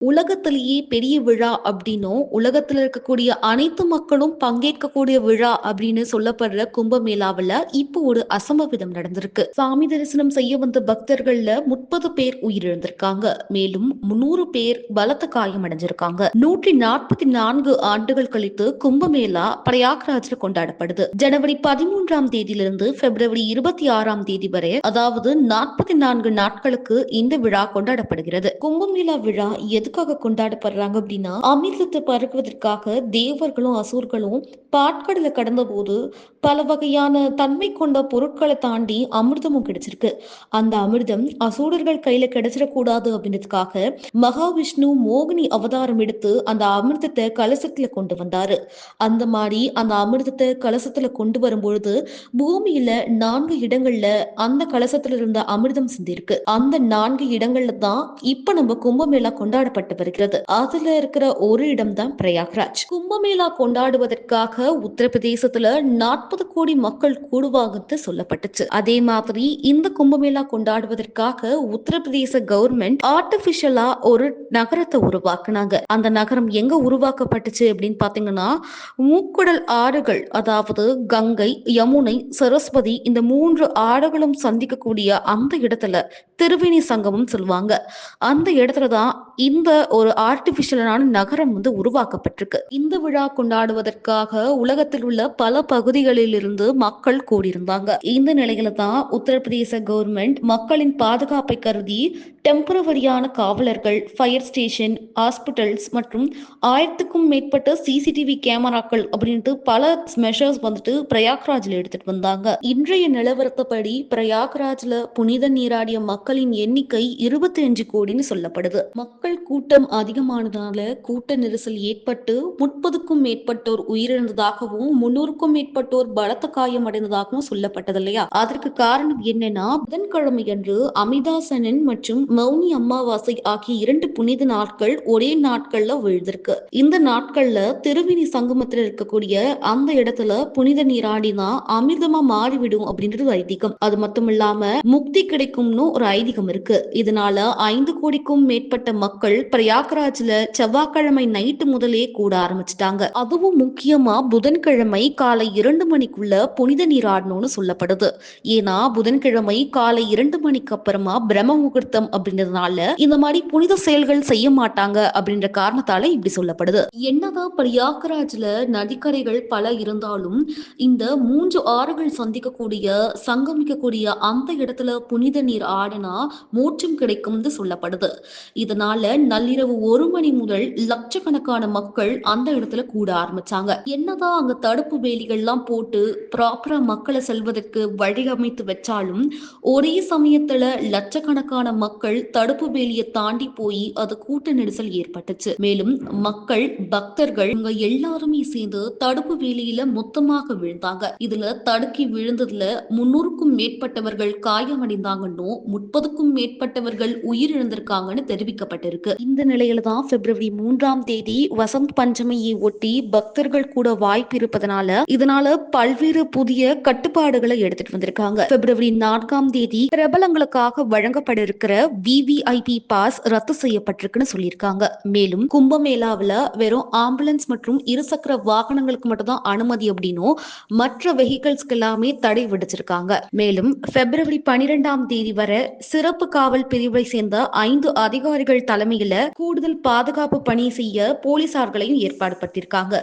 உலகத்திலேயே பெரிய விழா அப்படின்னும், உலகத்துல இருக்கக்கூடிய அனைத்து மக்களும் பங்கேற்கக்கூடிய விழா அப்படின்னு சொல்லப்படுற கும்பமேளாவுல இப்போ ஒரு அசம்பவிதம் நடந்திருக்கு. சாமி தரிசனம் செய்ய வந்த பக்தர்கள்ல 30 பேர் உயிரிழந்திருக்காங்க. மேலும் 300 பேர் பலத்த காயம் அடைஞ்சிருக்காங்க நூற்றி நாற்பத்தி நான்கு ஆண்டுகள் கழித்து கும்பமேளா பிரயாக்ராஜ்ல கொண்டாடப்படுது. ஜனவரி 13ஆம் தேதியிலிருந்து பிப்ரவரி 26ஆம் தேதி வரை அதாவது 44 நாட்களுக்கு இந்த விழா கொண்டாடப்படுகிறது. கும்பமேளா விழா எதுக்காக கொண்டாடப்படுறாங்க அப்படின்னா அமிர்தத்தை பருகுவதற்காக தேவர்களும் அசூர்களும் பாட்கடலை கடந்தபோது பல வகையான தன்மை கொண்ட பொருட்களை தாண்டி அமிர்தமும் கிடைச்சிருக்கு. அந்த அமிர்தம் அசூரர்கள் கையில கிடைச்சிடக்கூடாது அப்படின்றதுக்காக மகாவிஷ்ணு மோகினி அவதாரம் எடுத்து அந்த அமிர்தத்தை கலசத்துல கொண்டு வந்தாரு. அந்த மாதிரி அந்த அமிர்தத்தை கலசத்துல கொண்டு வரும்பொழுது பூமியில நான்கு இடங்கள்ல அந்த கலசத்துல இருந்த அமிர்தம் சிந்திருக்கு. அந்த நான்கு இடங்கள்ல தான் இப்ப நம்ம கும்பமேளா கொண்டாடப்பட்டு வருகிறது. அதுல இருக்கிற ஒரு இடம் தான் பிரயாக்ராஜ். கும்பமேளா கொண்டாடுவதற்காக உத்தரப்பிரதேசத்துல நாற்பது கோடி மக்கள் கூடுவாங்கன்னு சொல்லப்பட்டுச்சு. அதே மாதிரி இந்த கும்பமேளா கொண்டாடுவதற்காக உத்தரப்பிரதேச கவர்மெண்ட் ஆர்டிபிஷியலா ஒரு நகரத்தை உருவாக்குனாங்க. அந்த நகரம் எங்க உருவாக்கப்பட்டுச்சு அப்படின்னு பாத்தீங்கன்னா மூக்குடல் ஆறுகள் அதாவது கங்கை யமுனை சரஸ்வதி இந்த மூன்று ஆறுகளும் சந்திக்கக்கூடிய அந்த இடத்துல திருவேணி சங்கமம் சொல்லுவாங்க. அந்த இடத்துல தான் இந்த ஒரு ஆர்டிபிஷியலான நகரம் வந்து உருவாக்கப்பட்டிருக்கு. இந்த விழா கொண்டாடுவதற்காக உலகத்தில் உள்ள பல பகுதிகளில் இருந்து மக்கள் கூடியிருந்தாங்க. இந்த நிலையில தான் உத்தரப்பிரதேச கவர்மெண்ட் மக்களின் பாதுகாப்பை கருதி டெம்பரவரியான காவலர்கள் ஃபயர் ஸ்டேஷன் ஹாஸ்பிட்டல்ஸ் மற்றும் ஆயிரத்துக்கும் மேற்பட்ட சிசிடிவி கேமராக்கள் அப்படின்ட்டு பல மெஷர்ஸ் வந்துட்டு பிரயாக்ராஜ்ல எடுத்துட்டு வந்தாங்க. இன்றைய நிலவரத்தப்படி பிரயாக்ராஜ்ல புனித நீராடிய மக்களின் எண்ணிக்கை இருபத்தி அஞ்சு கோடின்னு சொல்லப்படுது. மக்கள் கூட்டம் அதிகமானதால கூட்ட நெரிசல் ஏற்பட்டு முப்பதுக்கும் மேற்பட்டோர் உயிரிழந்ததாகவும் முன்னூறுக்கும் மேற்பட்டோர் பலத்த காயமடைந்ததாகவும் சொல்லப்பட்டது இல்லையா? அதற்கு காரணம் என்னன்னா புதன்கிழமை அன்று அமிதாசனன் மற்றும் மௌனி அமாவாசை ஆகிய இரண்டு புனித நாட்கள் ஒரே நாட்கள்ல விழுந்திருக்கு. இந்த நாட்கள்ல திருவினி சங்கமத்தில் இருக்கக்கூடிய அந்த இடத்துல புனித நீராடினா அமிர்தமா மாறிவிடும் அப்படின்றது ஐதீகம். அது மட்டும் இல்லாம முக்தி கிடைக்கும்னு ஒரு ஐதீகம் இருக்கு. இதனால ஐந்து கோடிக்கும் மேற்பட்ட மக்கள் பிரயாக்ராஜ்ல செவ்வாய்க்கிழமை நைட்டு முதலே கூட ஆரம்பிச்சிட்டாங்க. அதுவும் முக்கியமா புதன்கிழமை காலை இரண்டு மணிக்குள்ள புனித நீராடணும்னு சொல்லப்படுது. ஏன்னா புதன்கிழமை காலை இரண்டு மணிக்கு அப்புறமா பிரம்ம முகூர்த்தம் அப்படின்றதுனால இந்த மாதிரி புனித செயல்கள் செய்ய மாட்டாங்க அப்படின்ற காரணத்தால இப்படி சொல்லப்படுது. என்னதான் பிரயாக்ராஜ்ல நதிக்கரைகள் பல இருந்தாலும் இந்த மூன்று ஆறுகள் சந்திக்கக்கூடிய சங்கமிக்கக்கூடிய அந்த இடத்துல புனித நீர் ஆடினா மோட்சம் கிடைக்கும்னு சொல்லப்படுது. இதனால நள்ளிரவு ஒரு மணி முதல் லட்சக்கணக்கான மக்கள் அந்த இடத்துல கூட ஆரம்பிச்சாங்க. என்னதான் அங்க தடுப்பு வேலிகள்லாம் போட்டு ப்ராப்பரா மக்களை செல்வதற்கு வழியமைத்து வச்சாலும் ஒரே சமயத்துல லட்சக்கணக்கான மக்கள் தடுப்பு வேலியை தாண்டி போய் அது கூட்ட நெரிசல் ஏற்பட்டுச்சு. மேலும் மக்கள் பக்தர்கள் இவங்க எல்லாருமே சேர்ந்து தடுப்பு வேலியில மொத்தமாக விழுந்தாங்க. இதுல தடுக்கி விழுந்ததுல முன்னூறுக்கும் மேற்பட்டவர்கள் காயமடைந்தாங்கன்னும் முப்பதுக்கும் மேற்பட்டவர்கள் உயிரிழந்திருக்காங்கன்னு தெரிவிக்கப்பட்டிருக்கு. இந்த நிலையில தான் பிப்ரவரி மூன்றாம் தேதி வசந்த் பஞ்சமியை ஒட்டி பக்தர்கள் கூட வாய்ப்பு இருப்பதனால இதனால பல்வேறு புதிய கட்டுப்பாடுகளை எடுத்துட்டு வந்திருக்காங்க. பிப்ரவரி நான்காம் தேதி பிரபலங்களுக்காக வழங்கப்பட இருக்கிற விவிஐபி பாஸ் ரத்து செய்யப்பட்டிருக்குன்னு சொல்லியிருக்காங்க. மேலும் கும்பமேளாவில வெறும் ஆம்புலன்ஸ் மற்றும் இருசக்கர வாகனங்களுக்கு மட்டும் தான் அனுமதி அப்படின்னும் மற்ற வெஹிக்கிள்ஸ்க்கு எல்லாமே தடை விடுச்சிருக்காங்க மேலும் பிப்ரவரி பனிரெண்டாம் தேதி வரை சிறப்பு காவல் பிரிவை சேர்ந்த ஐந்து அதிகாரிகள் தலைமையில கூடுதல் பாதுகாப்பு பணி செய்ய போலீசார்களையும் ஏற்பாடு பட்டிருக்காங்க.